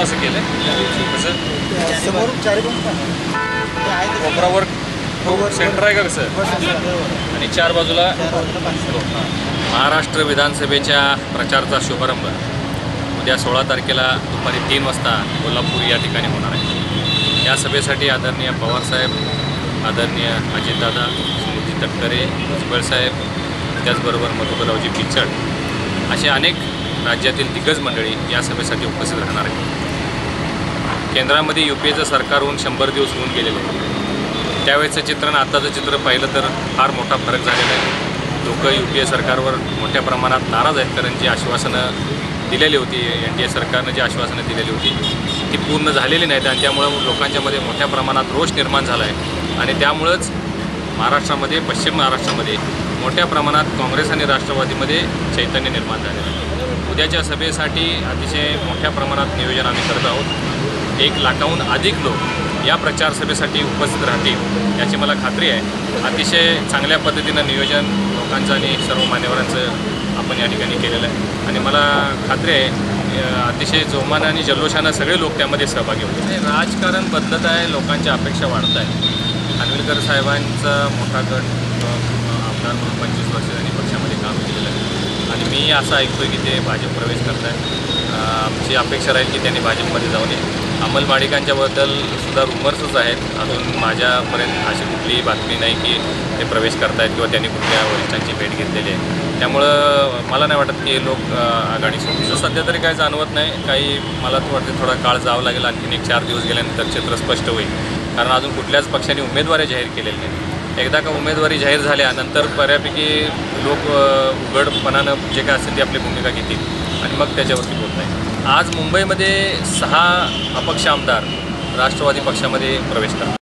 असं केलं समोर कोपरावर सेंटर आहे का कसं? आणि चार बाजूला महाराष्ट्र विधानसभेच्या प्रचाराचा शुभारंभ. उद्या सोळा तारखेला दुपारी तीन वाजता कोल्हापूर या ठिकाणी होणार आहे. या सभेसाठी आदरणीय पवारसाहेब आदरणीय अजितदादा सुनीती तटकरे भुजबळसाहेब त्याचबरोबर मधुकररावजी पिचड असे अनेक राज्यातील दिग्गज मंडळी या सभेसाठी उपस्थित राहणार आहेत. केंद्रामध्ये यू पी एचं सरकार होऊन शंभर दिवस होऊन गेलेले आहे त्यावेळेचं चित्र आणि आत्ताचं चित्र पाहिलं तर फार मोठा फरक झालेला आहे. लोक यू पी ए सरकारवर मोठ्या प्रमाणात नाराज आहेत कारण जी आश्वासनं दिलेली होती एन डी ए सरकारनं जी आश्वासनं दिलेली होती ती पूर्ण झालेली नाहीत आणि त्यामुळं लोकांच्यामध्ये मोठ्या प्रमाणात रोष निर्माण झाला आहे. आणि त्यामुळंच महाराष्ट्रामध्ये पश्चिम महाराष्ट्रामध्ये मोठ्या प्रमाणात काँग्रेस आणि राष्ट्रवादीमध्ये चैतन्य निर्माण झालेलं आहे. उद्याच्या सभेसाठी अतिशय मोठ्या प्रमाणात नियोजन आम्ही करत आहोत. एक लाखाहून अधिक लोक या प्रचार सभेसाठी उपस्थित राहतील याची मला खात्री आहे. अतिशय चांगल्या पद्धतीनं नियोजन लोकांचं आणि सर्व मान्यवरांचं आपण या ठिकाणी केलेलं आहे. आणि मला खात्री आहे अतिशय जोमानं आणि जल्लोषानं सगळे लोक त्यामध्ये सहभागी होते हे राजकारण बदलत आहे लोकांच्या अपेक्षा वाढत आहे. खानविलकर साहेबांचा मोठा गट आमदार म्हणून पंचवीस वर्ष त्यांनी पक्षामध्ये काम केलेलं आहे आणि मी असं ऐकतो की ते भाजप प्रवेश करत आहेत आमची अपेक्षा राहील की त्यांनी भाजपमध्ये जाऊ नये. अंमल माडिकांच्याबद्दल सुद्धा रुमर्सच आहेत. अजून माझ्यापर्यंत अशी कुठलीही बातमी नाही की ते प्रवेश करतायत किंवा त्यांनी कुठल्या वरिष्ठांची भेट घेतलेली आहे. त्यामुळं मला नाही वाटत की लोक आघाडी सोडतील. सध्या तरी काही जाणवत नाही. काही मला तर वाटते थोडा काळ जावं लागेल. आणखीन एक चार दिवस गेल्यानंतर क्षेत्र स्पष्ट होईल. कारण अजून कुठल्याच पक्षाने उमेदवारी जाहीर केलेली नाही. एकदा का उमेदवारी जाहीर झाल्यानंतर बऱ्यापैकी लोक उघडपणानं जे काय असेल ती आपली भूमिका घेतील आणि मग त्याच्यावरती बोलत आहे आज मुंबईमध्ये सहा अपक्ष आमदार राष्ट्रवादी पक्षामध्ये प्रवेश करतात.